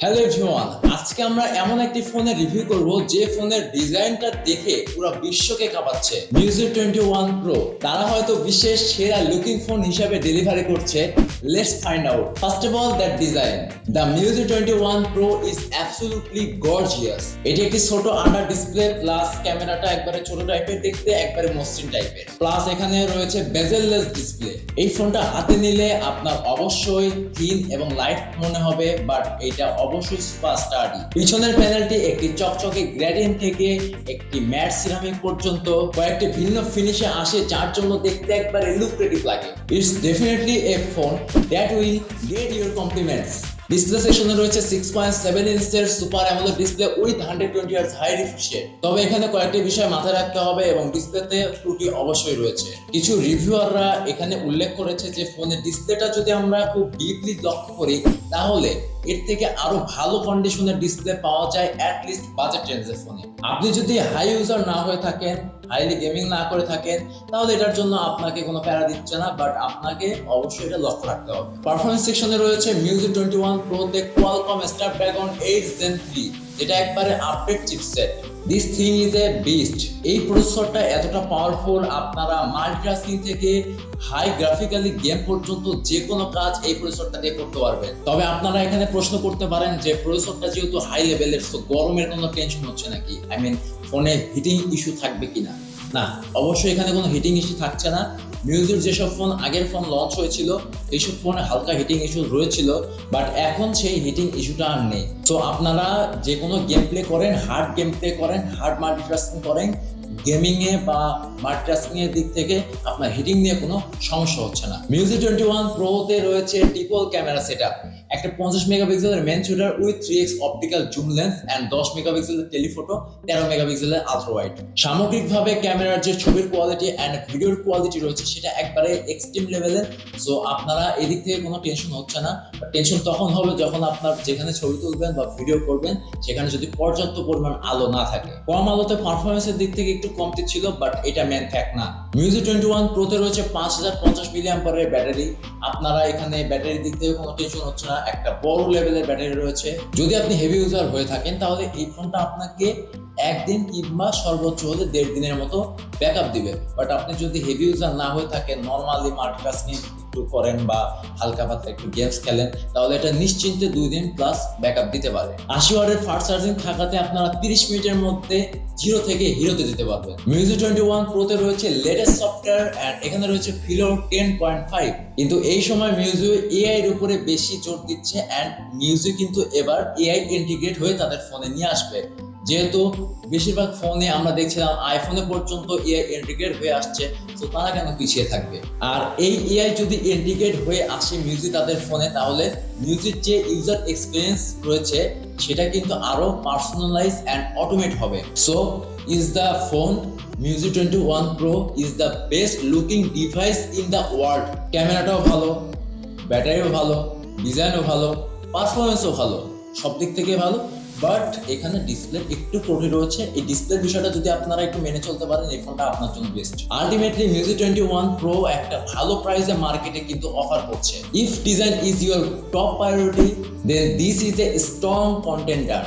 hello everyone. আজকে আমরা এমন একটি ফোনের রিভিউ করব যে ফোনের ডিজাইনটা দেখে পুরো বিশ্বকে কাঁপাচ্ছে। মিউজিক টোয়েন্টি ওয়ান প্রো তারা হয়তো বিশ্বের সেরা লুকিং ফোন হিসাবে ডেলিভারি করছে। Let's find out first of all that design the Meizu twenty one pro is absolutely gorgeous এটি একটি ছোট আন্ডার ডিসপ্লে প্লাস ক্যামেরাটা একবারে ছোট টাইপের দেখতে, একবারে মসৃণ টাইপের প্লাস এখানে রয়েছে বেজেললেস ডিসপ্লে এই ফোনটা হাতে নিলে আপনার অবশ্যই থিন এবং লাইট মনে হবে বাট এটা অবশ্যই সুপার স্টাডি পিছনের প্যানেলটি একটি চকচকে গ্রেডিয়েন্ট থেকে একটি ম্যাট সিরামিক পর্যন্ত কয়েকটি ভিন্ন ফিনিশে আসে, যার জন্য দেখতে একবারে লুক্রেটিভ লাগে। It's definitely a phone that will get your compliments display সেকশনে রয়েছে six point seven ইঞ্চের super AMOLED display with hundred twenty years high refresh তবে এখানে কয়েকটি বিষয় মাথায় রাখতে হবে এবং ডিসপ্লেতে ত্রুটি অবশ্যই রয়েছে। কিছু রিভিউয়াররা এখানে উল্লেখ করেছে যে ফোনের ডিসপ্লেটা যদি আমরা খুব ডিপলি লক্ষ্য করি তাহলে এর থেকে আরও ভালো কন্ডিশনের ডিসপ্লে পাওয়া যায় অ্যাট লিস্ট বাজেট রেঞ্জের ফোনে আপনি যদি হাই ইউজার না হয়ে থাকেন হাইলি গেমিং না করে থাকেন, তাহলে এটার জন্য আপনাকে কোনো প্যারা দিচ্ছে না বাট আপনাকে অবশ্যই এটা লক্ষ্য রাখতে হবে। পারফরমেন্স সেকশনে রয়েছে মিউজিক টোয়েন্টি ওয়ান প্রো দেখ Qualcomm Snapdragon eight gen three যেটা একবারে update chipset this thing is a beast এই প্রসেসরটা এতটা পাওয়ারফুল আপনারা মাল্টিটাস্কিং থেকে হাই গ্রাফিক্যালি গেম পর্যন্ত যে কোনো কাজ এই প্রসেসরটা দিয়ে করতে পারবেন। তবে আপনারা এখানে প্রশ্ন করতে পারেন যে প্রসেসরটা যেহেতু হাই লেভেলের তো গরমের কোনো টেনশন হচ্ছে নাকি? আই মিন ফোনে হিটিং ইস্যু থাকবে কিনা? না, অবশ্যই এখানে কোনো হিটিং ইস্যু থাকছে না। মিউজিক যেসব ফোন আগের ফোন লঞ্চ হয়েছিল, এইসব ফোনে হালকা হিটিং ইস্যু রয়েছিল বাট এখন সেই হিটিং ইস্যুটা আর নেই। তো আপনারা যে কোনো গেম প্লে করেন হার্ড গেম প্লে করেন হার্ড মাল্টিটাস্কিং করেন গেমিংয়ে বা মাল্টিটাস্কিং এর দিক থেকে আপনার হিটিং নিয়ে কোনো সমস্যা হচ্ছে না। মিউজিক টোয়েন্টি ওয়ান প্রোতে রয়েছে ট্রিপল ক্যামেরা সেটআপ একটা পঞ্চাশ মেগাপিক্সেলের main shooter with three X optical zoom lens and দশ মেগাপিক্সেলের টেলিফোটো তেরো মেগাপিক্সেলের আলট্রা সামগ্রিকভাবে ক্যামেরার যে ছবির কোয়ালিটি অ্যান্ড ভিডিওর কোয়ালিটি রয়েছে, সেটা একবারে এক্সট্রিম লেভেলের সো আপনারা এদিক থেকে কোনো টেনশন হচ্ছে না। টেনশন তখন হবে যখন আপনার যেখানে ছবি তুলবেন বা ভিডিও করবেন, সেখানে যদি পর্যাপ্ত পরিমাণ আলো না থাকে। কম আলোতে পারফরমেন্সের দিক থেকে একটু কমতি ছিল বাট এটা মেন ফ্যাক্ট না। মিউজিক টোয়েন্টি ওয়ান প্রোতে রয়েছে পাঁচ হাজার পঞ্চাশ মিলি অ্যাম্পারের ব্যাটারি আপনারা এখানে ব্যাটারির দিক থেকে কোনো টেনশন হচ্ছে না। একটা বড় লেভেলের ব্যাটারি রয়েছে। যদি আপনি হেভি ইউজার হয়ে থাকেন, তাহলে এই ফোনটা আপনাকে একদিন কিংবা সর্বোচ্চ হলে দেড় দিনের মতো ব্যাকআপ দিবে। বাট আপনি যদি হেভি ইউজার না হয়ে থাকেন নর্মালি মাল্টিটাস্কিং একটু করেন বা হালকা পাতলা একটু গেমস খেলেন, তাহলে এটা নিশ্চিন্তে দুই দিন প্লাস ব্যাকআপ দিতে পারে। আশি ওয়ার্ডের ফাস্ট চার্জিং থাকাতে আপনারা তিরিশ মিনিটের মধ্যে জিরো থেকে হিরোতে যেতে পারবেন। মিউজিক টোয়েন্টি ওয়ান প্রোতে রয়েছে লেটেস্ট সফটওয়্যার অ্যান্ড এখানে রয়েছে ফিলো টেন পয়েন্ট ফাইভ কিন্তু এই সময় মিউজিক এআই এর উপরে বেশি জোর দিচ্ছে অ্যান্ড মিউজিক কিন্তু এবার এআই ইন্টিগ্রেট হয়ে তাদের ফোনে নিয়ে আসবে। যেহেতু বেশিরভাগ ফোনে আমরা দেখছিলাম আইফোনে পর্যন্ত এআই ইন্টিগ্রেট হয়ে আসছে তো তারা কেন পিছিয়ে থাকবে? আর এই এআই যদি ইন্টিগ্রেট হয়ে আসে মিউজিক তাদের ফোনে তাহলে মিউজিক যে ইউজার এক্সপিরিয়েন্স রয়েছে, সেটা কিন্তু আরও পার্সোনালাইজ অ্যান্ড অটোমেট হবে। So is the phone Meizu twenty one pro is the best looking device in the world ক্যামেরাটাও ভালো ব্যাটারিও ভালো ডিজাইনও ভালো পারফরমেন্সও ভালো সব দিক থেকে ভালো। বাট এখানে ডিসপ্লে একটু ত্রুটি রয়েছে। এই ডিসপ্লে বিষয়টা যদি আপনারা একটু মেনে চলতে পারেন, এই ফোনটা আপনার জন্য best ultimately Meizu twenty one pro একটা ভালো প্রাইসে মার্কেটে কিন্তু অফার করছে। If design is your top priority then this is a strong contender